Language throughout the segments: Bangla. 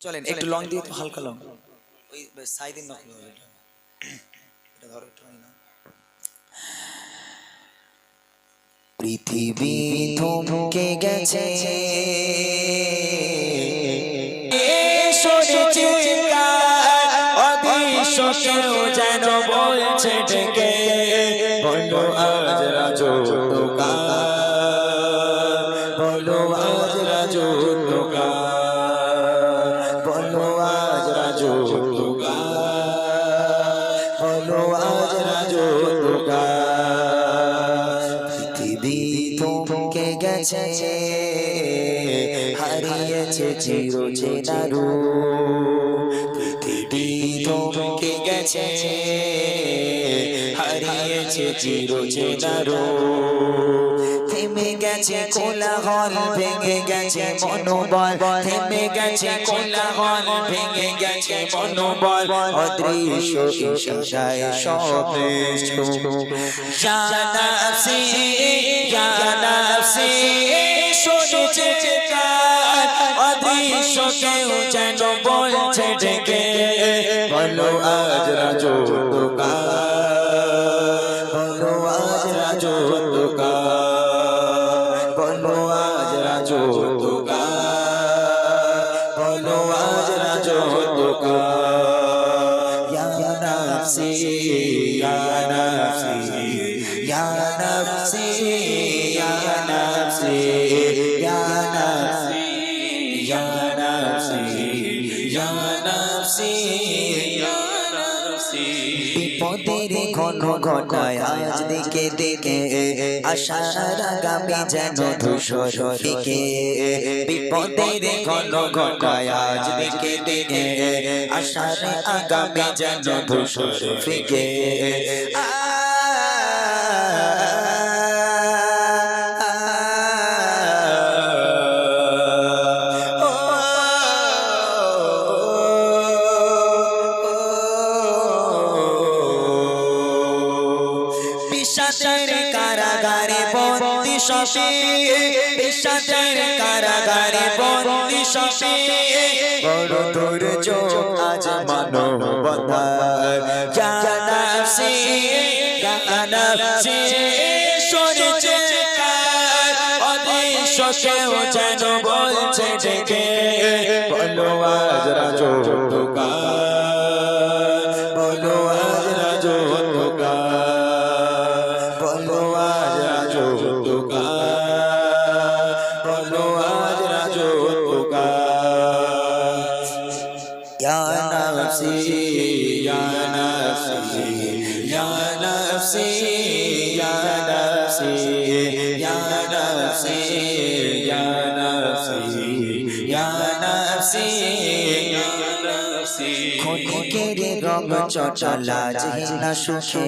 চলেন একটু লং দিয়ে তো হালকা লং ওই সাইদিন নকল হবে এটা ধরো একটু না পৃথিবী থমকে গেছে। যেন বলছে ডেকে বলো আজ রাজো আজ রাজো বলো আজ রাজো পৃথিবী থমকে গেছে হারিয়েছে চির চেনারু পৃথিবী থমকে গেছে হারিয়েছে চির চেনারু থেমে গেছে কোলাহল, ভেঙে গেছে মনোবল। থেমে গেছে কোলাহল, ভেঙে গেছে মনোবল। অদৃশ্য ইশারায় সবেশ জানাসি জানাসি শুনেছে কার অদৃশ্য কেউ যেন বলছে ডেকে বলো আজ রাজো দোকান আজ রাজো দোকান বলো আজ রাজো দোকান ইয়া নাফসি ইয়া নাফসি ইয়া নাফসি ইয়া নাফসি ইয়া নাফসি ইয়া নাফসি ইয়া নাফসি ইয়া নাফসি। বিপদের ঘন ঘনায় আজ দেখে দেখে আশার আগামী যেন ধূসর দিকে বিপদের ঘন ঘনায় আজ দেখে দেখে আশার আগামী যেন ধূসর দিকে পেশাদের কারাগারে বন্দি শশে। পেশাদের কারাগারে বন্দি শশে। বড় দূর আজ মানো বন্ধা জানা সে বলছে বলো আজ দোকান نفسي يا نفسي يا نفسي يا نفسي يا نفسي يا نفسي يا نفسي يا نفسي ক্ষণিকের রব চটলা জিনা সুখে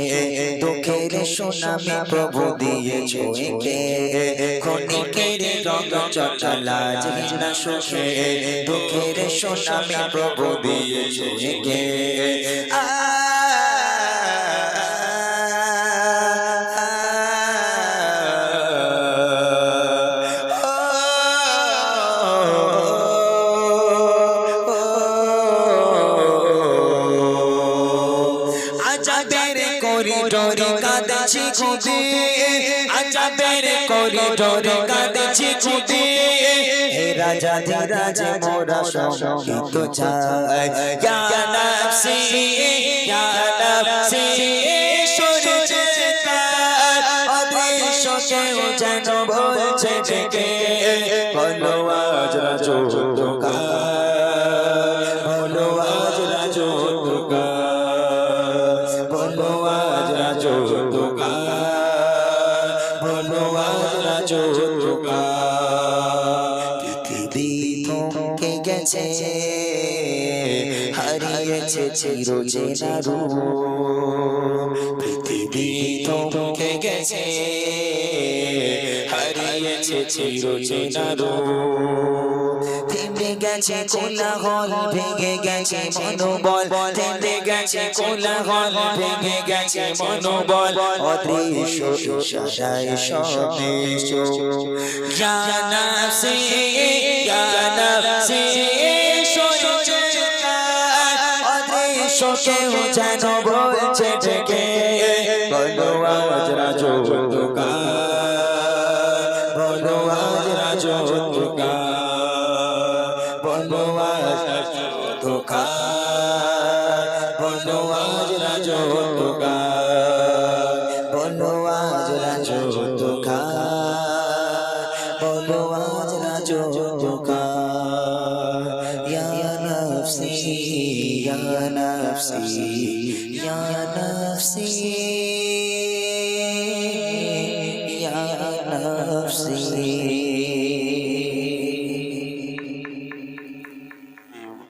দুঃখের সোনামি প্রভু দিয়েছ একে ক্ষণিকের রব চটলা জিনা সুখে দুঃখের সোনামি প্রভু দিয়েছ একে আ আজাবের করিডোরে কাঁদেছি খুদি আজাবের করিডোরে কাঁদেছি খুদি। হে রাজা ধীরাজ, মোরা সংগীত চাই ইয়া নাফসি ইয়া নাফসি রাজো হারিয়েছে চির চেনারু পৃথিবী থমকে গেছে হারিয়েছে চির চেনারু থেমে গেছে কোলাহল ভেঙে গেছে মনোবল থেমে গেছে কোলাহল ভেঙে গেছে মনোবল অদৃশ্য ইশারায় সবেশ জানাসি জানাসি শুনেছে কেউ যেন বলছে ডেকে। বলো আজ রাজো বলো আজ রাজো বলো আজ দোকান বলো আজ রাজো দোকান বলো আজ রাজো ইয়া নফসি ইয়া নফসি